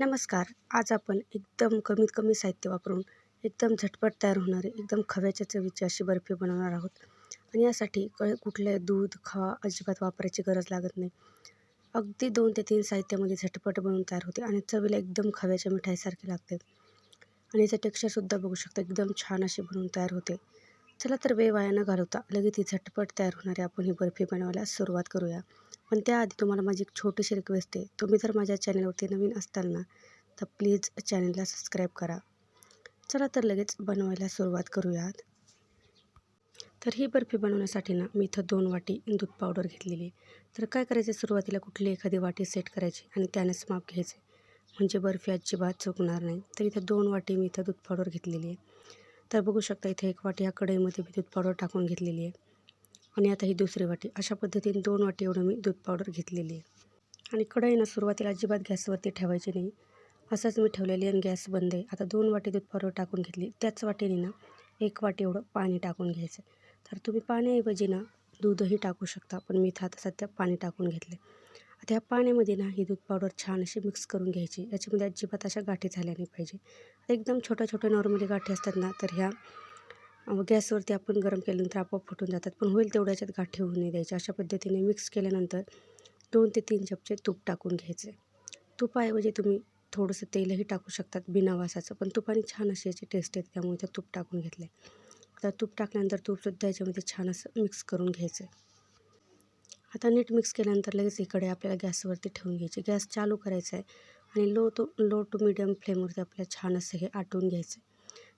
नमस्कार. आज आपण एकदम कमीत कमी साहित्य वापरून एकदम झटपट तयार होणारी एकदम खव्याच्या चवीची अशी बर्फी बनवणार आहोत. आणि यासाठी क कुठले दूध खवा अजिबात वापरायची गरज लागत नाही. अगदी दोन ते तीन साहित्यामध्ये झटपट बनवून तयार होते आणि चवीला एकदम खव्याच्या मिठाईसारखी लागते. आणि याचं टेक्स्चरसुद्धा बघू शकता एकदम छान अशी बनवून तयार होते. चला तर वेळ वाया न घालवता लगेच ही झटपट तयार होणारी आपण ही बर्फी बनवायला सुरुवात करूया. पण त्याआधी तुम्हाला माझी एक छोटीशी रिक्वेस्ट आहे. तुम्ही जर माझ्या चॅनलवरती नवीन असताल ना तर प्लीज चॅनलला सबस्क्राईब करा. चला तर लगेच बनवायला सुरुवात करूयात. तर ही बर्फी बनवण्यासाठी ना मी इथं दोन वाटी दूध पावडर घेतलेली आहे. तर काय करायचं? सुरुवातीला कुठली एखादी वाटी सेट करायची आणि त्यानेच माप घ्यायचे. म्हणजे बर्फी अजिबात चुकणार नाही. तर इथं दोन वाटी मी इथं दूध पावडर घेतलेली आहे. तर बघू शकता इथे एक वाटी ह्या कढईमध्ये मी दूध पावडर टाकून घेतलेली आहे. आणि आता ही दुसरी वाटी. अशा पद्धतीने दोन वाटी एवढं मी दूध पावडर घेतलेली आहे. आणि कढईनं सुरुवातीला अजिबात गॅसवरती ठेवायची नाही. असंच मी ठेवलेली आणि गॅस बंद आहे. आता दोन वाटी दूध पावडर टाकून घेतली. त्याच वाटीने ना एक वाटी एवढं पाणी टाकून घ्यायचं. तर तुम्ही पाण्याऐवजी ना दूधही टाकू शकता पण मी इथं आता सध्या पाणी टाकून घेतले आता ह्या पाण्यामध्ये ना ही दूध पावडर छान अशी मिक्स करून घ्यायची. याच्यामध्ये अजिबात अशा गाठी झाल्या नाही पाहिजे. एकदम छोट्या छोट्या नॉर्मली गाठी असतात ना तर ह्या गॅसवरती आपण गरम केल्यानंतर आपोआप फुटून जातात. पण होईल तेवढ्या याच्यात गाठी होऊ नाही द्यायचे अशा पद्धतीने मिक्स केल्यानंतर दोन ते तीन चमचे तूप टाकून घ्यायचे. तुपाऐवजी तुम्ही थोडंसं तेलही टाकू शकतात बिना वासाचं. पण तुपाने छान अशी याची टेस्ट येते त्यामुळे ते तूप टाकून घेतले आता तूप टाकल्यानंतर तूपसुद्धा याच्यामध्ये छान असं मिक्स करून घ्यायचं. आता नीट मिक्स केल्यानंतर लगेच इकडे आपल्याला गॅसवरती ठेवून घ्यायची. गॅस चालू करायचा आहे आणि low to low to medium फ्लेमवरती आपल्याला छान असं हे आटवून घ्यायचं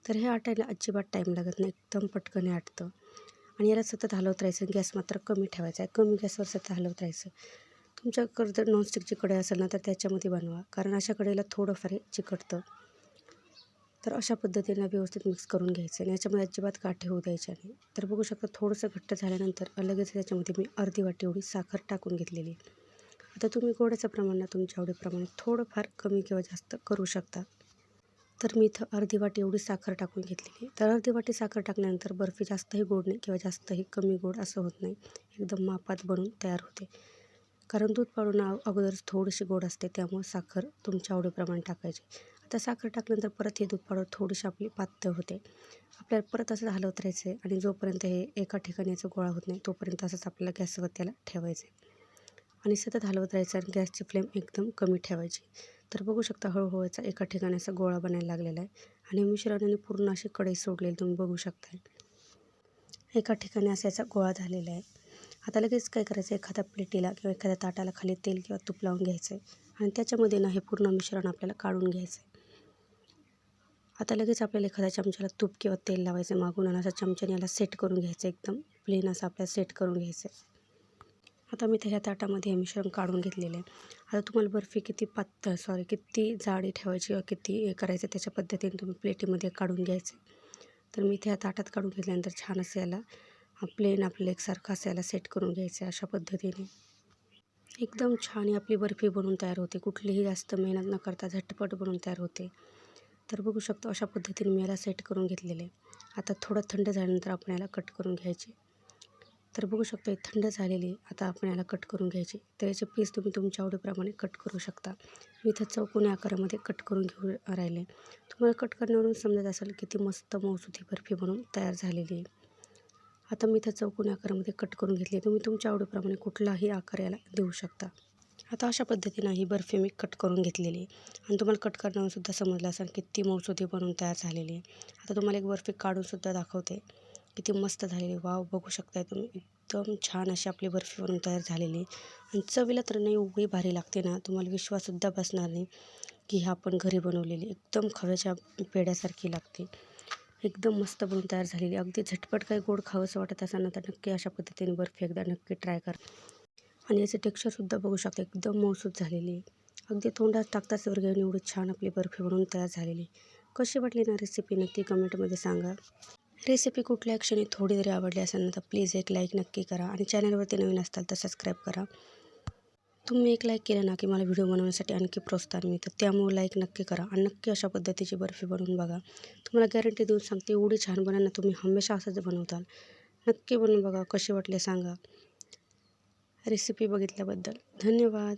तर हे आटायला अजिबात टाईम लागत नाही. एकदम पटकन हे आटतं. आणि याला सतत हलवत राहायचं. गॅस मात्र कमी ठेवायचा आहे. कमी गॅसवर सतत हलवत राहायचं. तुमच्याकडं जर नॉनस्टिकची कढई असेल ना तर त्याच्यामध्ये बनवा. कारण अशा कढईला थोडंफार चिकटतं. तर अशा पद्धतीनं व्यवस्थित मिक्स करून घ्यायचं आणि याच्यामध्ये अजिबात काठे होऊ द्यायच्या नाही. तर बघू शकता थोडंसं घट्ट झाल्यानंतर लगेच त्याच्यामध्ये मी अर्धी वाटी एवढी साखर टाकून घेतलेली आहे. आता तुम्ही गोड्याचं प्रमाण ना तुमच्या आवडीप्रमाणे थोडंफार कमी किंवा जास्त करू शकता. तर मी इथं अर्धी वाटी एवढी साखर टाकून घेतलेली. तर अर्धी वाटी साखर टाकल्यानंतर बर्फी जास्तही गोड नाही किंवा जास्तही कमी गोड असं होत नाही. एकदम मापात बनून तयार होते. कारण दूध पाडून अगोदरच थोडीशी गोड असते त्यामुळे साखर तुमच्या आवडीप्रमाणे टाकायची. आता साखर टाकल्यानंतर परत हे दूध पाडून थोडीशी आपली पातळ होते. आपल्याला परत असं हलवत राहायचं आहे आणि जोपर्यंत हे एका ठिकाणी याचं गोळा होत नाही तोपर्यंत असंच आपल्याला गॅसवर त्याला ठेवायचं आहे आणि सतत हलवत राहायचं आणि गॅसची फ्लेम एकदम कमी ठेवायची. तर बघू शकता हळूहळू याचा एका ठिकाणी असा गोळा बनायला लागलेला आहे आणि मिश्रणाने पूर्ण अशी कढई सोडलेली तुम्ही बघू शकता एका ठिकाणी असा याचा गोळा झालेला आहे. आता लगेच काय करायचं? एखाद्या प्लेटीला किंवा एखाद्या ताटाला खाली तेल किंवा तूप लावून घ्यायचं आहे आणि त्याच्यामध्ये ना हे पूर्ण मिश्रण आपल्याला काढून घ्यायचं आहे आता लगेच आपल्याला एखाद्या चमच्याला तूप किंवा तेल लावायचं मागून आणि असा चमच्याने याला सेट करून घ्यायचं एकदम प्लेन असं आपल्याला सेट करून घ्यायचं आहे आता मी ह्या ताटामध्ये हे मिश्रण काढून घेतलेलं आहे. आता तुम्हाला बर्फी किती पातळ सॉरी किती जाडी ठेवायची किंवा किती हे करायचं त्याच्या पद्धतीने तुम्ही प्लेटीमध्ये काढून घ्यायचं तर मी त्या ताटात काढून घेतल्यानंतर छान असं याला प्लेन आपलं एकसारखं असं याला सेट करून घ्यायचं आहे अशा पद्धतीने. एकदम छान आपली बर्फी बनवून तयार होते. कुठलीही जास्त मेहनत न करता झटपट बनवून तयार होते. तर बघू शकतो अशा पद्धतीने मी याला सेट करून घेतलेले आता थोडं थंड झाल्यानंतर आपण याला कट करून घ्यायचे. तर बघू शकतो थंड झालेली आता आपण याला कट करून घ्यायची. तर याचे पीस तुम्ही तुमच्या आवडीप्रमाणे कट करू शकता. मी इथं चौकोनी आकारामध्ये कट करून घेऊ राहिले. तुम्हाला कट करण्यावरून समजत असेल किती मस्त मौसुदी बर्फी बनवून तयार झालेली आहे. आता मी इथं चौकोनी आकारामध्ये कट करून घेतली तुम्ही तुमच्या आवडीप्रमाणे कुठलाही आकार याला देऊ शकता. आता अशा पद्धतीनं ही बर्फी मी कट करून घेतलेली आहे. आणि तुम्हाला कट करण्यावरसुद्धा समजलं असेल किती मौसुदी बनवून तयार झालेली आहे. आता तुम्हाला एक बर्फी काढूनसुद्धा दाखवते. किती मस्त झालेली. वाव बघू शकताय तुम्ही. एकदम छान अशी आपली बर्फी बनवून तयार झालेली. आणि चवीला तर नाही एवढी भारी लागते ना. तुम्हाला विश्वाससुद्धा बसणार नाही की ही आपण घरी बनवलेली. एकदम खव्याच्या पेड्यासारखी लागते. एकदम मस्त बनवून तयार झालेली. अगदी झटपट काही गोड खावंसं वाटत असाल ना तर नक्की अशा पद्धतीने बर्फी एकदा नक्की ट्राय करा. आणि याचं टेक्स्चरसुद्धा बघू शकता एकदम मौसूद झालेली. अगदी तोंडात टाकताच वर्गाने एवढी छान आपली बर्फी बनवून तयार झालेली. कशी वाटली ना रेसिपी नक्की कमेंटमध्ये सांगा. रेसिपी कुठल्या क्षणी थोडी जरी आवडली असेल ना तर प्लीज एक लाईक नक्की करा आणि चॅनलवरती नवीन असताल तर सबस्क्राईब करा. तुम्ही एक लाईक केलं ना की मला व्हिडिओ बनवण्यासाठी आणखी प्रोत्साहन मिळतं. त्यामुळे लाईक नक्की करा आणि नक्की अशा पद्धतीची बर्फी बनवून बघा. तुम्हाला गॅरंटी देऊन सांगते एवढी छान बनाल ना तुम्ही हमेशा असंच बनवताल. नक्की बनवून बघा कशी वाटले सांगा. रेसिपी बघितल्याबद्दल धन्यवाद.